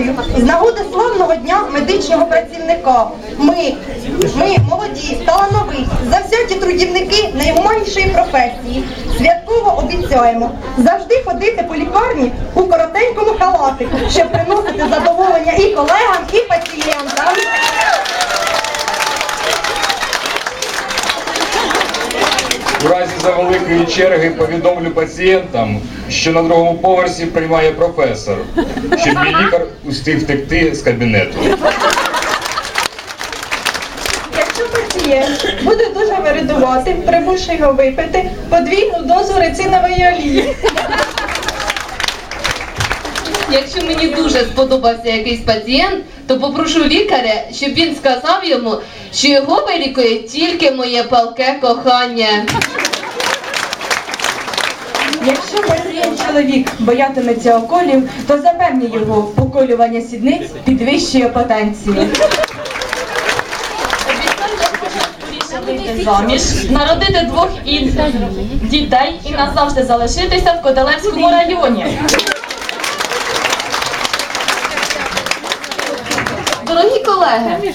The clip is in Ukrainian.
нагадую, з нагоди славного дня медичного працівника. Ми, ми молоді, талановиті, завзяті трудівники найгуманнішої професії. Святково обіцяємо завжди ходити по лікарні у коротенькому халатику, щоб приносити задоволення і колегам, і пацієнтам. У разі завеликої черги повідомлю пацієнтам, що на другому поверсі приймає професор, щоб мій лікар устиг втекти з кабінету. Якщо пацієнт буде дуже виридувати, примушу його випити подвійну дозу рецинової олії. Якщо мені дуже сподобався якийсь пацієнт, то попрошу лікаря, щоб він сказав йому, що його вилікує тільки моє палке кохання. Якщо пацієнт чоловік боятиметься околів, то запевні його, поколювання сідниць підвищує потенцію. вийти заміж, народити двох і дітей і назавжди залишитися в Котелевському районі. Колеги,